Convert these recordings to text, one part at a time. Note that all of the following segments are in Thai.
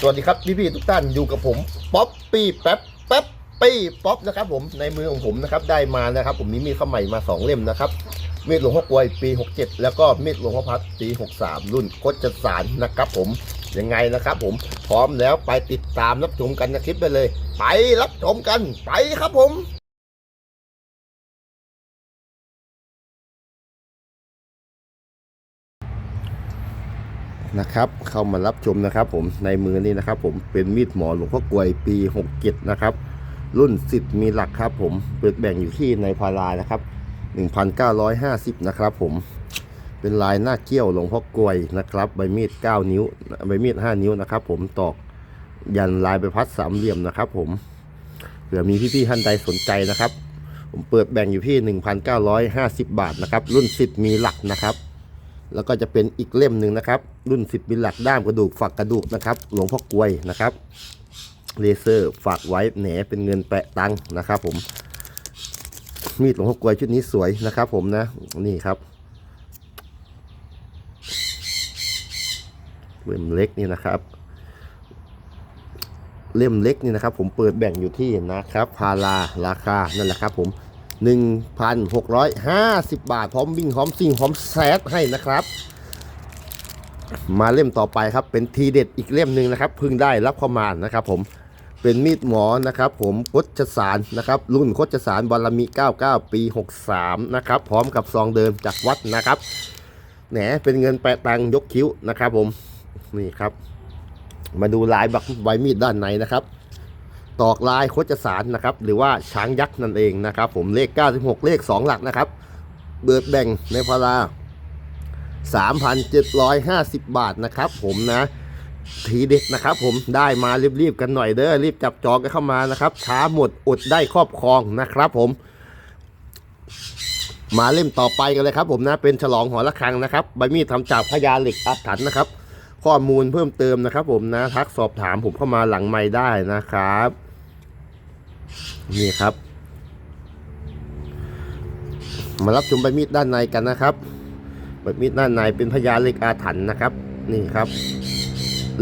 สวัสดีครับพี่พี่ๆทุกท่านอยู่กับผมป๊อปปี้แป๊บแป๊บปี้ป๊อปนะครับผมในมือของผมนะครับได้มานะครับ ผมมีมีดข้าใหม่มาสองเล่มนะครับมีดหลวงพ่อกลวยปี 67 แล้วก็มีดหลวงพ่อพัดปี 63 รุ่นโคจสารนะครับผมยังไงนะครับผมพร้อมแล้วไปติดตามรับชมกันในคลิปไปเลย ไปรับชมกันไปครับผม นะครับ เข้ามารับชมนะครับผมในมือนี้นะครับผมเป็นมีดหมอหลวงพ่อกลวยปี67นะครับ รุ่นสิทธิ์มีหลักครับผมเปิดแบ่งอยู่ที่ในพารานะครับ 1,950 นะครับผมเป็นลายหน้าเกี้ยวหลวงพ่อกลวยนะครับ ใบมีด 9 นิ้ว ใบมีด 5 นิ้วนะครับ ผมตอกยันลายใบพัดสามเหลี่ยมนะครับผมเผื่อมีพี่ๆท่านใดสนใจนะครับ ผมเปิดแบ่งอยู่ที่ 1,950 บาทนะครับ รุ่นสิทธิ์มีหลักนะครับ แล้วก็จะเป็นอีกเล่มหนึ่งนะครับ รุ่น 10มิลลักด้ามกระดูกฝักกระดูกนะครับหลวงพ่อกลวยนะครับเลเซอร์ฝากไว้แหนเป็นเงินแปะตังนะครับ ผม มีดหลวงพ่อกลวยชุดนี้สวยนะครับ ผมนะนี่ครับเล่มเล็กนี่นะครับ เล่มเล็กนี่นะครับ ผมเปิดแบ่งอยู่ที่นะครับ พาราราคานั่นแหละครับ ผม 1,650 บาท พร้อมวิ่งพร้อมซิ่งพร้อมแซดให้นะครับ มาเล่มต่อไปครับ เป็นทีเด็ดอีกเล่มหนึ่งนะครับเพิ่งได้รับเข้ามานะครับ ผมเป็นมีดหมอนะครับ ผมโคชสารนะครับ รุ่นโคชสารบารมี 99 ปี 63 นะครับ พร้อมกับซองเดิมจากวัดนะครับแหนเป็นเงินแปะตังยกคิ้วนะครับ ผมนี่ครับ มาดูลายบักใบมีดด้านในนะครับ ตอกลายโคจสารนะครับ หรือว่าช้างยักษ์นั่นเองนะครับ ผมเลข 96 เลข 2 หลักนะครับ เบิดแบ่งในพารา3,750 บาทนะครับ ผมนะ ทีเด็ดนะครับ ผมได้มารีบๆกันหน่อยเด้อรีบจับจองกันเข้ามานะครับ ช้าหมดอดได้ครอบครองนะครับ ผม มาเล่มต่อไปกันเลยครับ ผมนะเป็นฉลองหอระฆังนะครับใบมีดทำจากพญาเหล็กอาถรรพ์นะครับข้อมูลเพิ่มเติมนะครับผมนะทักสอบถามผมเข้ามาหลังไม่ได้นะครับ นี่ครับ มารับชมใบมีดด้านในกันนะครับใบมีดด้านในเป็นพญาเล็กอาถรรพ์นะครับ นี่ครับ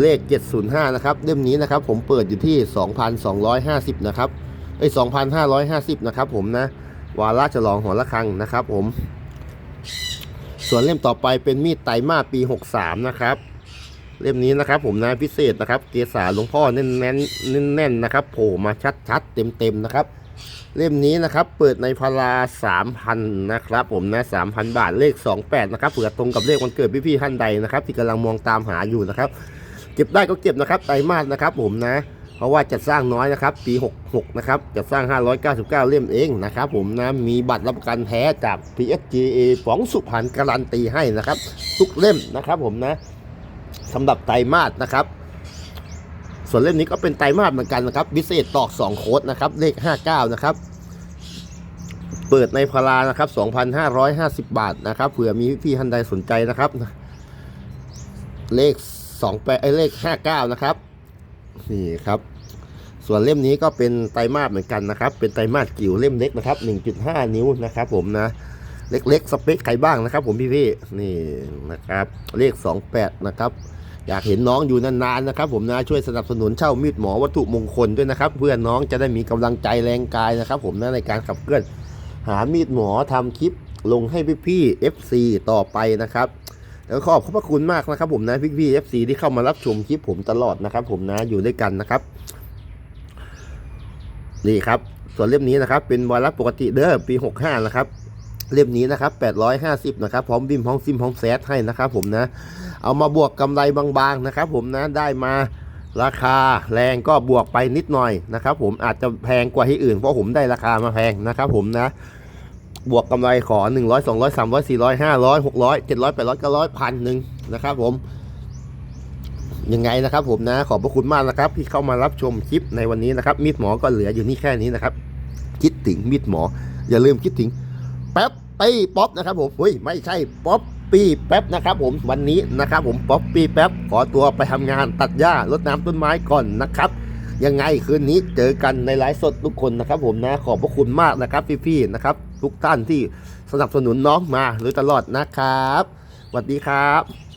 เลข 705 นะครับเล่มนี้นะครับ ผมเปิดอยู่ที่ 2,250 นะครับไอ้2,550 นะครับ ผมนะ วาระฉลองหอระฆังนะครับ ผม ส่วนเล่มต่อไปเป็นมีดไตรมาปี 63 นะครับ เล่มนี้นะครับ ผมนะพิเศษนะครับ เกษาหลวงพ่อแน่นแน่นแน่นๆนะครับโผล่มาชัดๆเต็มๆนะครับ เล่มนี้นะครับเปิดในพารา3,000นนะครับ ผมนะ3,000บาทเลข28นะครับเผื่อตรงกับเลขวันเกิดพี่ๆท่านใดนะครับ ที่กำลังมองตามหาอยู่นะครับ เก็บได้ก็เก็บนะครับไตรมาสนะครับ ผมนะ เพราะว่าจัดสร้างน้อยนะครับ ปี 66 นะครับจัดสร้าง 599 เล่มเองนะครับ ผมนะมีบัตรรับประกันแท้จาก PSGA ฟองสุพรรณการันตีให้นะครับ ทุกเล่มนะครับ ผมนะ สำหรับไตรมาสนะครับ ส่วนเล่มนี้ก็เป็นไตรมาสเหมือนกันนะครับพิเศษตอก 2 โค้ดนะครับ เลข 59 นะครับ เปิดในพารานะครับ 2,550 บาทนะครับเผื่อมีพี่ท่านใดสนใจนะครับ เลข2แปไอ้เลข 59 นะครับนี่ครับ ส่วนเล่มนี้ก็เป็นไตรมาสเหมือนกันนะครับ เป็นไตรมาสกิ่วเล่มเล็กนะครับ 1.5 นิ้วนะครับ ผมนะ เล็กๆ สเปคใครบ้างนะครับ ผมพี่ๆนี่นะครับเลข 28 นะครับ อยากเห็นน้องอยู่นานๆนะครับ ผมนะช่วยสนับสนุนเช่ามีดหมอวัตถุมงคลด้วยนะครับ เพื่อน้องจะได้มีกำลังใจแรงกายนะครับ ผมนะในการขับเคลื่อน หามีดหมอทำคลิปลงให้พี่ๆ FC ต่อไปนะครับแล้วขอบพระคุณมากนะครับ ผมนะพี่ๆ FC ที่เข้ามารับชมคลิปผมตลอดนะครับ ผมนะอยู่ด้วยกันนะครับ นี่ครับ ส่วนเล่มนี้นะครับ เป็นวาระปกติเด้อปี65นะครับ เล่มนี้นะครับ850นะครับพร้อมบิมพร้อมซิมพร้อมแซดให้นะครับผมนะ เอามาบวกกำไรบางๆนะครับผมนะได้มาราคาแรงก็บวกไปนิดหน่อยนะครับผมอาจจะแพงกว่าที่อื่นเพราะผมได้ราคามาแพงนะครับผมนะ บวกกำไรขอ 100 200 300 400 500 600 700 800 900พันหนึ่งนะครับผมยังไงนะครับผมนะขอบพระคุณมากนะครับ ที่เข้ามารับชมคลิปในวันนี้นะครับมีดหมอก็เหลืออยู่นี่แค่นี้นะครับ คิดถึงมีดหมอ อย่าลืมคิดถึง แป๊บปี้ป๊อปนะครับผมเฮ้ยไม่ใช่ป๊อปปี้แป๊บนะครับผมวันนี้นะครับผมป๊อปปี้แป๊บขอตัวไปทำงานตัดหญ้ารดน้ำต้นไม้ก่อนนะครับ ยังไงคืนนี้เจอกันในไลฟ์สดทุกคนนะครับผมนะขอบพระคุณมากนะครับพี่ๆนะครับ ทุกท่านที่สนับสนุนน้องมาหรือตลอดนะครับสวัสดีครับ